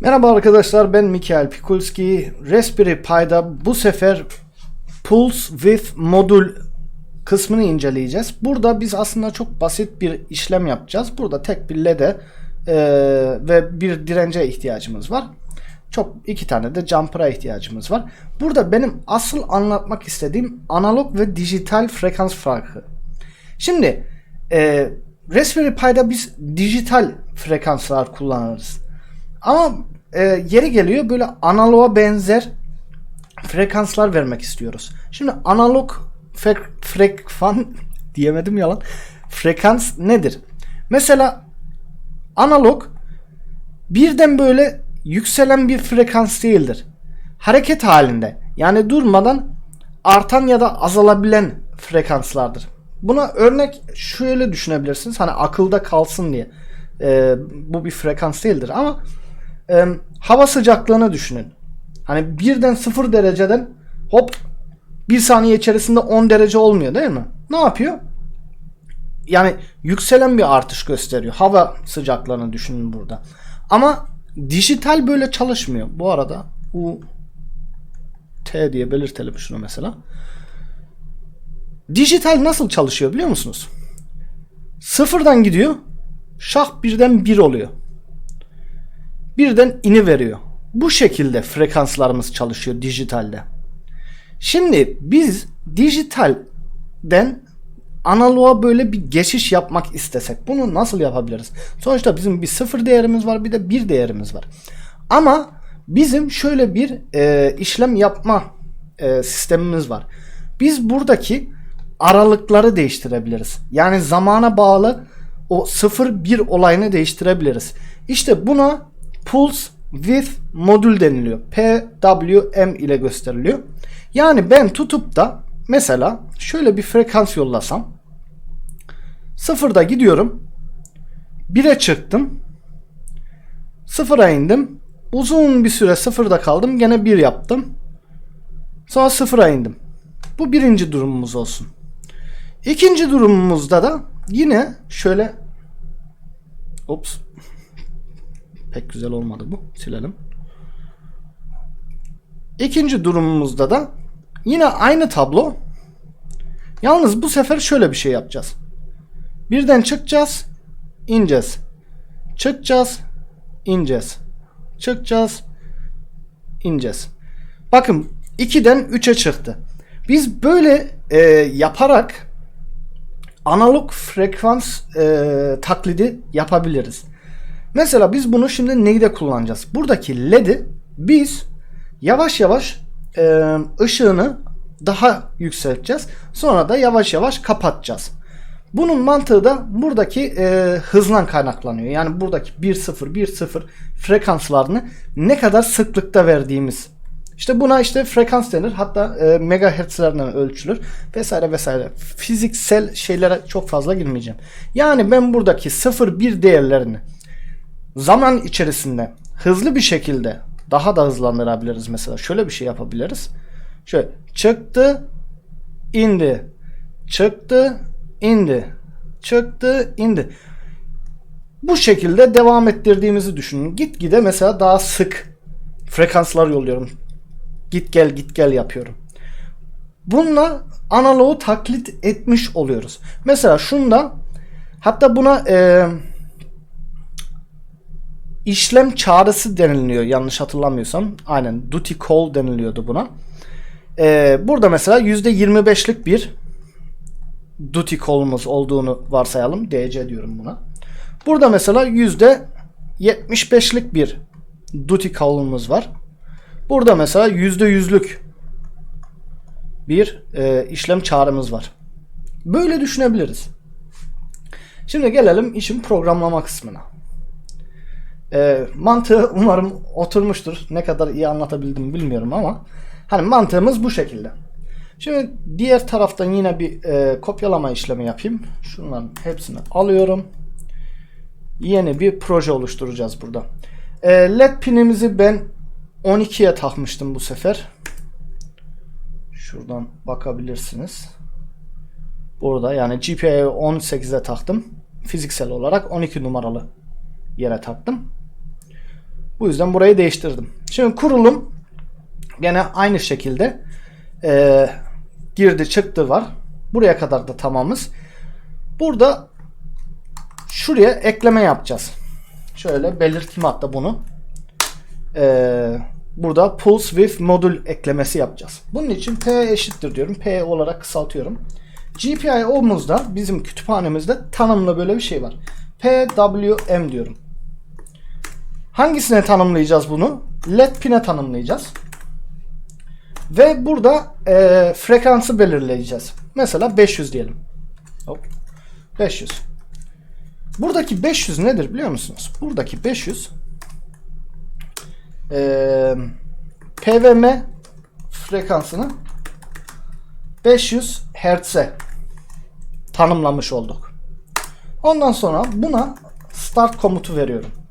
Merhaba arkadaşlar ben Mikael Pikulski. Raspberry Pi'da bu sefer Pulse with Modül kısmını inceleyeceğiz. Burada biz aslında çok basit bir işlem yapacağız. Burada tek bir LED'e e, ve bir dirence ihtiyacımız var. Çok iki tane de jumper'a ihtiyacımız var. Burada benim asıl anlatmak istediğim analog ve dijital frekans farkı. Şimdi e, Raspberry Pi'da biz dijital frekanslar kullanırız. Ama e, yeri geliyor böyle analoğa benzer frekanslar vermek istiyoruz. Şimdi analog frek, frekfan diyemedim yalan. Frekans nedir? Mesela analog birden böyle yükselen bir frekans değildir. Hareket halinde yani durmadan artan ya da azalabilen frekanslardır. Buna örnek şöyle düşünebilirsiniz. Hani akılda kalsın diye. Ee, bu bir frekans değildir ama e, hava sıcaklığını düşünün. Hani birden 0 dereceden hop bir saniye içerisinde 10 derece olmuyor değil mi? Ne yapıyor? Yani yükselen bir artış gösteriyor. Hava sıcaklığını düşünün burada. Ama dijital böyle çalışmıyor. Bu arada U T diye belirtelim şunu mesela. Dijital nasıl çalışıyor biliyor musunuz? Sıfırdan gidiyor. Şah birden bir oluyor birden ini veriyor. Bu şekilde frekanslarımız çalışıyor dijitalde. Şimdi biz dijitalden analoğa böyle bir geçiş yapmak istesek bunu nasıl yapabiliriz? Sonuçta bizim bir sıfır değerimiz var bir de bir değerimiz var. Ama bizim şöyle bir e, işlem yapma e, sistemimiz var. Biz buradaki aralıkları değiştirebiliriz. Yani zamana bağlı o 0-1 olayını değiştirebiliriz. İşte buna Pulse with modül deniliyor. PWM ile gösteriliyor. Yani ben tutup da mesela şöyle bir frekans yollasam sıfırda gidiyorum 1'e çıktım sıfıra indim uzun bir süre sıfırda kaldım gene 1 yaptım sonra sıfıra indim bu birinci durumumuz olsun İkinci durumumuzda da yine şöyle ops Pek güzel olmadı bu. Silelim. İkinci durumumuzda da yine aynı tablo. Yalnız bu sefer şöyle bir şey yapacağız. Birden çıkacağız, ineceğiz. Çıkacağız, ineceğiz. Çıkacağız, ineceğiz. Bakın 2'den 3'e çıktı. Biz böyle e, yaparak analog frekans e, taklidi yapabiliriz. Mesela biz bunu şimdi neyde kullanacağız? Buradaki LED'i biz yavaş yavaş e, ışığını daha yükselteceğiz. Sonra da yavaş yavaş kapatacağız. Bunun mantığı da buradaki e, hızlan kaynaklanıyor. Yani buradaki 1-0 1-0 frekanslarını ne kadar sıklıkta verdiğimiz. İşte buna işte frekans denir. Hatta e, megahertzlerden ölçülür vesaire vesaire. Fiziksel şeylere çok fazla girmeyeceğim. Yani ben buradaki 0-1 değerlerini zaman içerisinde hızlı bir şekilde daha da hızlandırabiliriz mesela. Şöyle bir şey yapabiliriz. Şöyle çıktı, indi. Çıktı, indi. Çıktı, indi. Bu şekilde devam ettirdiğimizi düşünün. Gitgide mesela daha sık frekanslar yolluyorum. Git gel git gel yapıyorum. Bununla analogu taklit etmiş oluyoruz. Mesela şunda hatta buna eee işlem çağrısı deniliyor yanlış hatırlamıyorsam. Aynen duty call deniliyordu buna. Ee, burada mesela %25'lik bir duty call'umuz olduğunu varsayalım. DC diyorum buna. Burada mesela %75'lik bir duty call'umuz var. Burada mesela %100'lük bir e, işlem çağrımız var. Böyle düşünebiliriz. Şimdi gelelim işin programlama kısmına. E, mantığı umarım oturmuştur. Ne kadar iyi anlatabildim bilmiyorum ama hani mantığımız bu şekilde. Şimdi diğer taraftan yine bir e, kopyalama işlemi yapayım. Şunların hepsini alıyorum. Yeni bir proje oluşturacağız burada. E, LED pinimizi ben 12'ye takmıştım bu sefer. Şuradan bakabilirsiniz. Burada yani GPI'yi 18'e taktım. Fiziksel olarak 12 numaralı yere taktım. Bu yüzden burayı değiştirdim. Şimdi kurulum gene aynı şekilde e, girdi çıktı var. Buraya kadar da tamamız. Burada şuraya ekleme yapacağız. Şöyle belirteyim hatta bunu. E, burada pulse with modül eklemesi yapacağız. Bunun için P eşittir diyorum. P olarak kısaltıyorum. GPIO'muzda bizim kütüphanemizde tanımlı böyle bir şey var. PWM diyorum. Hangisine tanımlayacağız bunu? LED pin'e tanımlayacağız. Ve burada e, frekansı belirleyeceğiz. Mesela 500 diyelim. Hop. 500. Buradaki 500 nedir biliyor musunuz? Buradaki 500 e, PWM frekansını 500 Hz'e tanımlamış olduk. Ondan sonra buna start komutu veriyorum.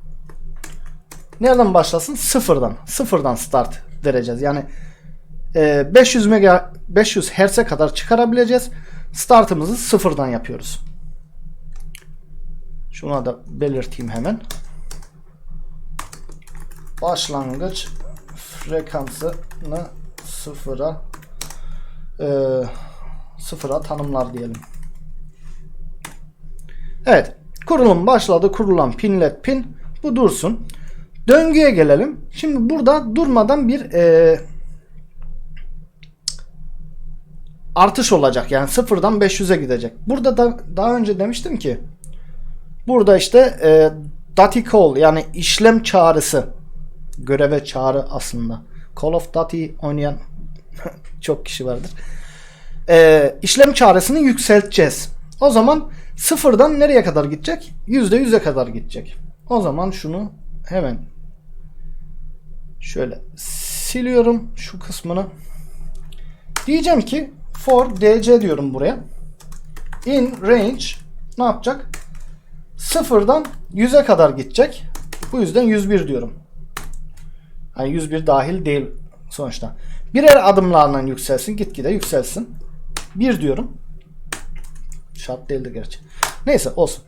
Nereden başlasın? Sıfırdan. Sıfırdan start vereceğiz. Yani e, 500 mega 500 Hz'e kadar çıkarabileceğiz. Startımızı sıfırdan yapıyoruz. Şuna da belirteyim hemen. Başlangıç frekansını sıfıra e, sıfıra tanımlar diyelim. Evet. Kurulum başladı. Kurulan pinlet pin. Bu dursun. Döngüye gelelim. Şimdi burada durmadan bir e, artış olacak. Yani sıfırdan 500'e gidecek. Burada da daha önce demiştim ki burada işte e, Duty call yani işlem çağrısı göreve çağrı aslında. Call of Duty oynayan çok kişi vardır. E, işlem çağrısını yükselteceğiz. O zaman sıfırdan nereye kadar gidecek? %100'e kadar gidecek. O zaman şunu hemen şöyle siliyorum şu kısmını. Diyeceğim ki for dc diyorum buraya. In range ne yapacak? Sıfırdan 100'e kadar gidecek. Bu yüzden 101 diyorum. Yani 101 dahil değil sonuçta. Birer adımlarla yükselsin. Gitgide yükselsin. 1 diyorum. Şart değildi gerçi. Neyse olsun.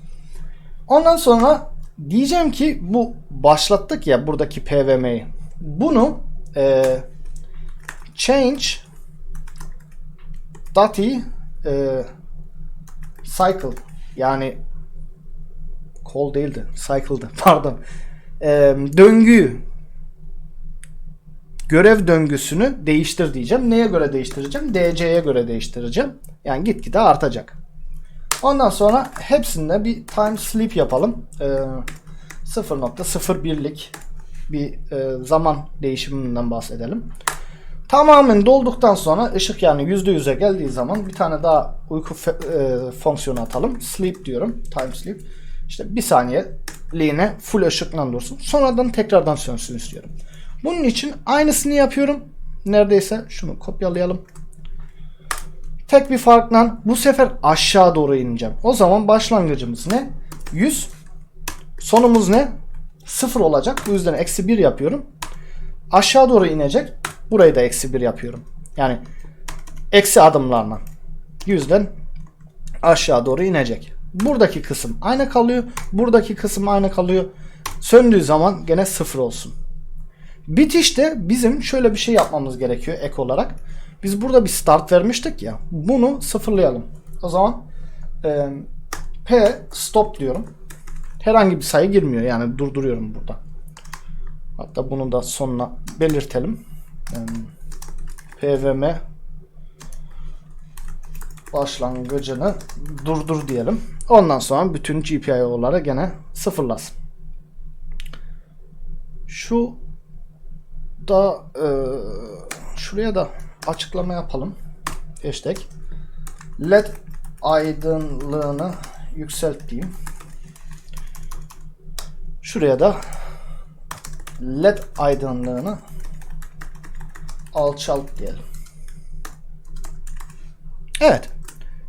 Ondan sonra diyeceğim ki bu başlattık ya buradaki PVM'yi. Bunu e, change Duty e, cycle yani call değildi cycle'dı pardon e, döngüyü görev döngüsünü değiştir diyeceğim. Neye göre değiştireceğim? DC'ye göre değiştireceğim. Yani gitgide artacak. Ondan sonra hepsinde bir time sleep yapalım. Ee, 0.01'lik bir e, zaman değişiminden bahsedelim. Tamamen dolduktan sonra ışık yani %100'e geldiği zaman bir tane daha uyku e, fonksiyonu atalım. Sleep diyorum. Time sleep. İşte bir saniyeliğine full ışıkla dursun. Sonradan tekrardan sönsün istiyorum. Bunun için aynısını yapıyorum. Neredeyse şunu kopyalayalım. Tek bir farkla bu sefer aşağı doğru ineceğim. O zaman başlangıcımız ne? 100. Sonumuz ne? 0 olacak. Bu yüzden eksi 1 yapıyorum. Aşağı doğru inecek. Burayı da eksi 1 yapıyorum. Yani eksi adımlarla. Yüzden aşağı doğru inecek. Buradaki kısım aynı kalıyor. Buradaki kısım aynı kalıyor. Söndüğü zaman gene 0 olsun. Bitişte bizim şöyle bir şey yapmamız gerekiyor ek olarak. Biz burada bir start vermiştik ya. Bunu sıfırlayalım. O zaman e, P stop diyorum. Herhangi bir sayı girmiyor. Yani durduruyorum burada. Hatta bunu da sonuna belirtelim. E, PVM başlangıcını durdur diyelim. Ondan sonra bütün GPIO'ları gene sıfırlasın. Şu da e, şuraya da açıklama yapalım. Hashtag LED aydınlığını yükselt diyeyim. Şuraya da LED aydınlığını alçalt diyelim. Evet.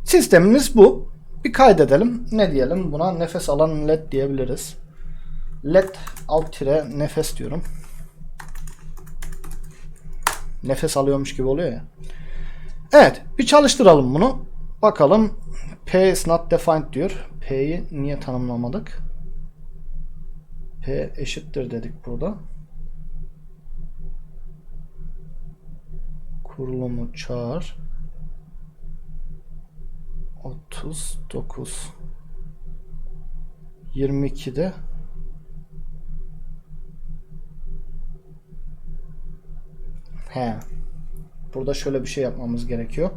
Sistemimiz bu. Bir kaydedelim. Ne diyelim? Buna nefes alan led diyebiliriz. Led alt tire nefes diyorum. Nefes alıyormuş gibi oluyor ya. Evet. Bir çalıştıralım bunu. Bakalım. P is not defined diyor. P'yi niye tanımlamadık? P eşittir dedik burada. Kurulumu çağır. 39 22'de He. Burada şöyle bir şey yapmamız gerekiyor.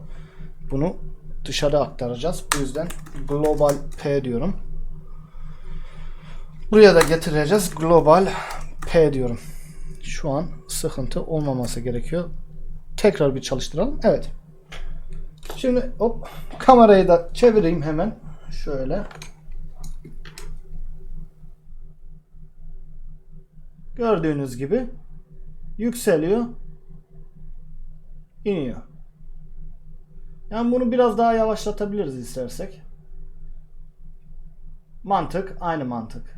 Bunu dışarı aktaracağız. Bu yüzden global P diyorum. Buraya da getireceğiz. Global P diyorum. Şu an sıkıntı olmaması gerekiyor. Tekrar bir çalıştıralım. Evet. Şimdi hop kamerayı da çevireyim hemen. Şöyle. Gördüğünüz gibi yükseliyor. iniyor. Yani bunu biraz daha yavaşlatabiliriz istersek. Mantık aynı mantık.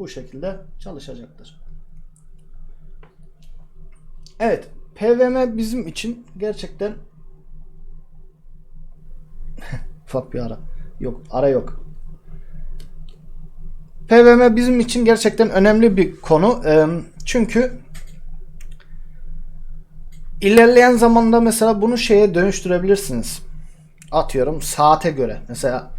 Bu şekilde çalışacaktır. Evet, PVM bizim için gerçekten ufak bir ara. Yok, ara yok. PVM bizim için gerçekten önemli bir konu. Çünkü ilerleyen zamanda mesela bunu şeye dönüştürebilirsiniz. Atıyorum saate göre. Mesela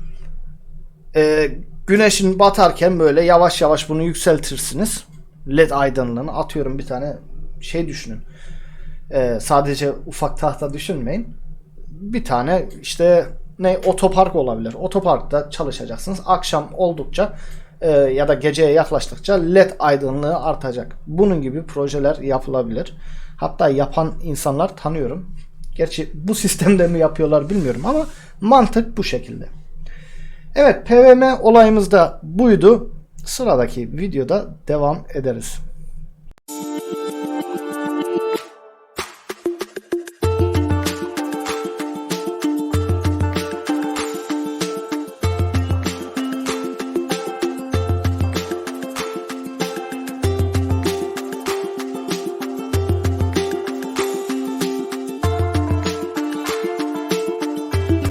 güneşin batarken böyle yavaş yavaş bunu yükseltirsiniz. LED aydınlığını atıyorum bir tane şey düşünün. E, sadece ufak tahta düşünmeyin. Bir tane işte ne otopark olabilir. Otoparkta çalışacaksınız. Akşam oldukça e, ya da geceye yaklaştıkça LED aydınlığı artacak. Bunun gibi projeler yapılabilir. Hatta yapan insanlar tanıyorum. Gerçi bu sistemde mi yapıyorlar bilmiyorum ama mantık bu şekilde. Evet PVM olayımız da buydu. Sıradaki videoda devam ederiz.